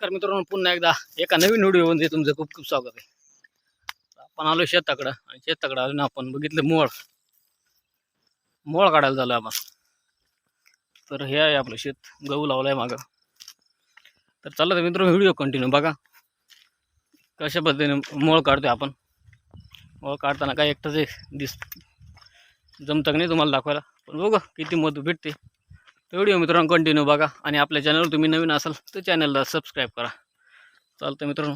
नमस्कार मित्रांनो पुन्हा एकदा एका नवीन व्हिडिओमध्ये तुमचं खूप खूप स्वागत आहे. आपण आलो शेताकडं आणि शेताकडं आलो ना आपण बघितलं मोळ. मोळ काढायला झालं आपण. तर हे आहे आपलं शेत गहू लावलाय मागं. तर चला तर मित्रांनो व्हिडिओ कंटिन्यू बघा. कशा पद्धतीने मोळ काढतोय आपण. मोळ काढताना काय एकटंच आहे दिस जमतं नाही तुम्हाला दाखवायला. पण बघा किती मत भेटते. तर व्हिडिओ मित्रांनो कंटिन्यू बघा आणि आपल्या चॅनलवर तुम्ही नवीन असाल तर चॅनलला सबस्क्राईब करा. चालतं मित्रांनो.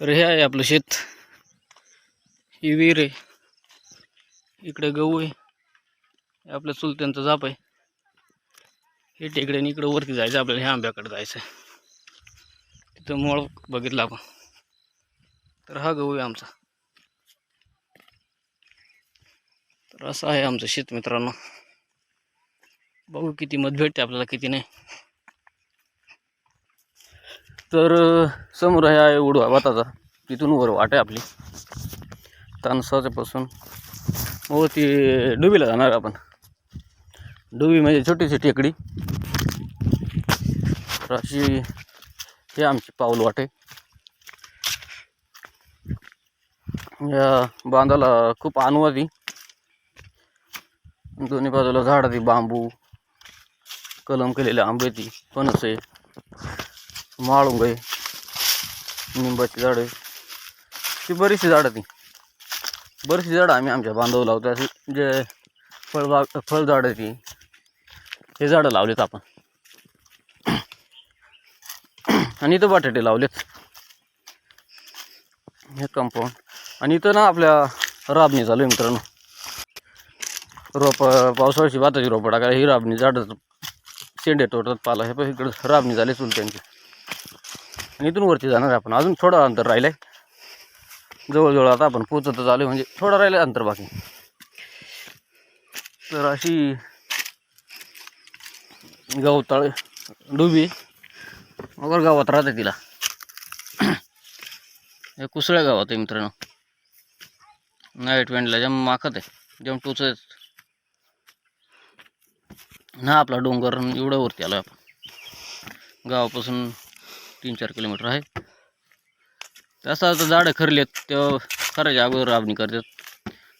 तर हे आहे आपलं शेत. ही विहीर आहे. इकडे गहू आहे. आपलं आपल्या चुलत्यांचं जाप आहे. हे टेकडे आणि इकडं वरती जायचं आपल्याला ह्या आंब्याकडे जायचं आहे तिथं मोळ बघितला आपण. तर हा गहू आहे आमचा. तर असं आहे आमचं शेत मित्रांनो. बघू किती मत भेटते आपल्याला किती नाही. तर समोर आहे आहे उडवा वाताचा तिथून वर वाट आहे आपली. तानसाच्यापासून. हो ती डुबीला जाणार आपण. डुबी म्हणजे छोटीशी टेकडी. तर अशी हे आमची पाऊल वाटे या बांधाला खूप अनुवादी दोन्ही बाजूला झाड ती बांबू. कलम केलेले आंब्याची ती फणस आहे माळुंग आहे निंबाची झाडं आहे. ती बरीचशी झाडं ती. बरीचशी झाडं आम्ही आमच्या बांधव लावतो. अशी जे फळबाग फळझाडं आहे ती हे झाडं लावलेत आपण. आणि इथं बटाटे लावलेत. हे कंपाऊंड आणि इथं ना आपल्या राबणी चालू आहे मित्रांनो. रोपं पावसाळ्याची भाताची रोपं टाकायला ही राबणी झाडं शेंडे तोडतात पाला. हे पण इकडं राबणी झाली चुलत्यांची आणि इथून वरती जाणार आहे आपण. अजून थोडं अंतर राहिलं आहे जवळजवळ आता आपण पोचतच आलो म्हणजे थोडं राहिलं आहे अंतर बाकी. तर अशी गवताळ डुबी वगैरे गावात राहते तिला. हे कुसळ्या गावात आहे मित्रांनो. नाईट वेंडला जेम माखत आहे. जेम टोचत ना आपला डोंगर एवढं वरती आलो आपण. गावापासून तीन चार किलोमीटर आहे. तसं आता झाडं खरलेत तेव्हा खराच्या अगोदर राबणी करतात.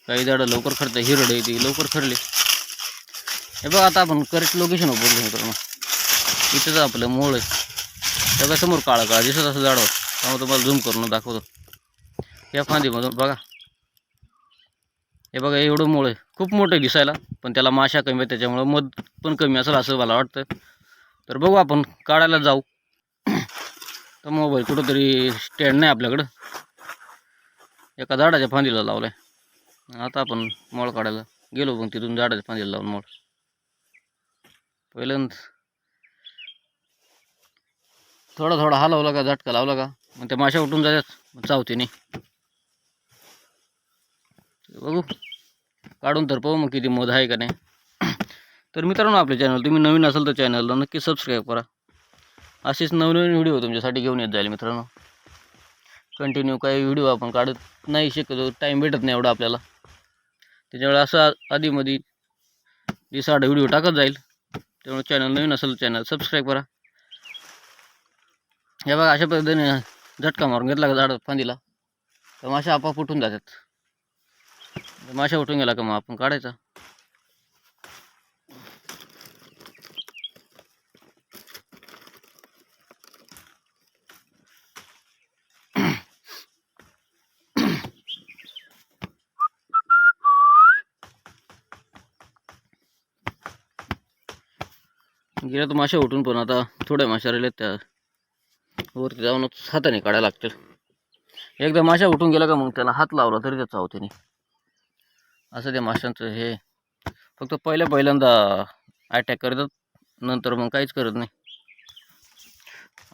काही झाडं लवकर खरतात हिरड आहे ती लवकर खरले. हे बघा आता आपण करेक्ट लोकेशन बोललो मित्रांनो. इथंच आपलं मोळ आहे. सगळं समोर काळा काळा दिसत असं झाडं त्यामुळे तुम्हाला झूम करून दाखवतो. या फांदीमधून बघा. हे बघा एवढं मोळ आहे. खूप मोठं दिसायला पण त्याला माशा कमी आहे त्याच्यामुळं मध पण कमी असेल असं मला वाटतं. तर बघू आपण काढायला जाऊ. तर मोबाईल कुठंतरी स्टँड नाही आपल्याकडं. एका झाडाच्या फांदीला लावला आहे आता आपण मोळ काढायला गेलो पण तिथून झाडाच्या फांदीला लावून मोळ पहिल्यांदा थोडा थोडा हलवला का झटका लावला का मग त्या माशा उठून जातात चावते नाही बघू. काढून तर पाहू मग किती मध आहे का नाही. तर मित्रांनो आपल्या चॅनल तुम्ही नवीन असाल तर चॅनलला नक्की सबस्क्राईब करा. असेच नवनवीन व्हिडिओ तुमच्यासाठी घेऊन येत जाईल मित्रांनो. कंटिन्यू काही व्हिडिओ आपण काढत नाही शकतो टाईम भेटत नाही एवढा आपल्याला. त्याच्यामुळे असं आधीमध्ये दिसाड व्हिडिओ टाकत जाईल. त्यामुळे चॅनल नवीन असेल चॅनल सबस्क्राईब करा. हे बघा अशा पद्धतीने झटका मारून घेतला का झाड फांदीला? तर माशा आपाप उठून जातात. माशा उठून गेला का मग? आपण काढायचा. गेल्या तर माशा उठून पण आता थोड्या माशा राहिल्यात त्या. वरती जाऊनच हाताने काढायला लागतील. एकदा माशा उठून गेला का मग त्याला हात लावला तरी त्याचा होते नाही. असं त्या माशांचं हे. फक्त पहिल्या पहिल्यांदा अटॅक करतात नंतर मग काहीच करत नाही.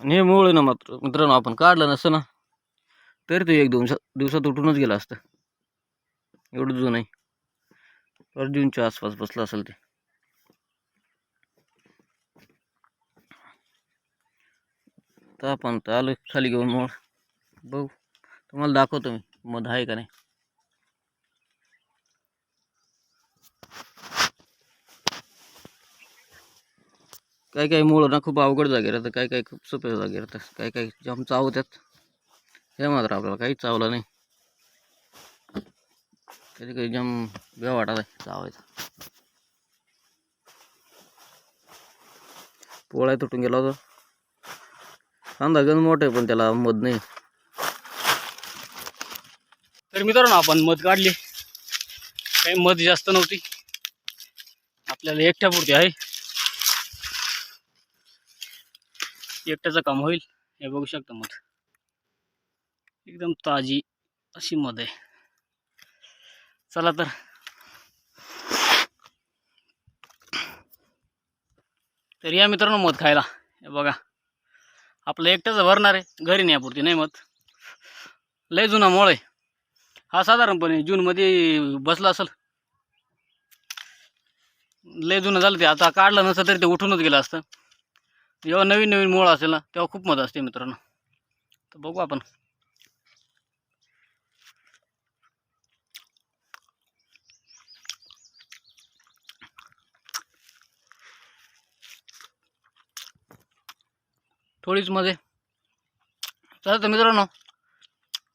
आणि हे मुळे आहे ना मात्र मित्रांनो आपण काढलं नसतं ना. तरी ते एक दोन दिवसात उठूनच गेलं असतं. एवढं जुनं आहे. अर्जुनच्या आसपास बसलं असेल ते. तर आपण तर आलो खाली घेऊन मग बघू. तुम्हाला दाखवतो मी मध आहे का नाही. काही काही मुळं ना खूप अवघड जागे राहतं काही काही खूप सोप्या जागे राहतात काही काही जाम चावतात. हे मात्र आपल्याला काहीच चावलं नाही. कधी कधी जाम बेव वाटत आहे चावायचा. पोळा तुटून गेला होता. कांदा गंज मोठा आहे पण त्याला मध नाही. तर मित्रांनो आपण मध काढली. काही मध जास्त नव्हती. आपल्याला एकट्या पुरती आहे. एकट्याचं काम होईल हे बघू शकता मध एकदम ताजी अशी मध आहे. चला तर. तर या मित्रांनो मध खायला. हे बघा. आपलं एकट्याचं भरणार आहे. घरी न्यापुरती नाही मध. लय जुना मोळ आहे. हा साधारणपणे जूनमध्ये बसला असेल. लय जुनं झालं ते. आता काढलं नसतं तरी ते उठूनच गेलं असतं. जेव्हा नवीन नवीन मूळ असेल ना तेव्हा खूप मजा असते मित्रांनो. तर बघू आपण. थोडीच मजा. चला तर मित्रांनो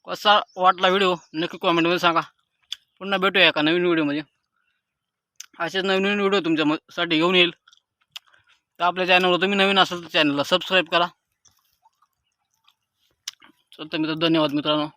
कसा वाटला व्हिडिओ नक्की कॉमेंटमध्ये सांगा. पुन्हा भेटूया एका नवीन व्हिडिओमध्ये असेच नवीन नवीन व्हिडिओ तुमच्यासाठी घेऊन येईल. तर आपल्या चॅनलवर तुम्ही नवीन असाल तर चॅनलला सबस्क्राईब करा. चल तर मित्र धन्यवाद मित्रांनो.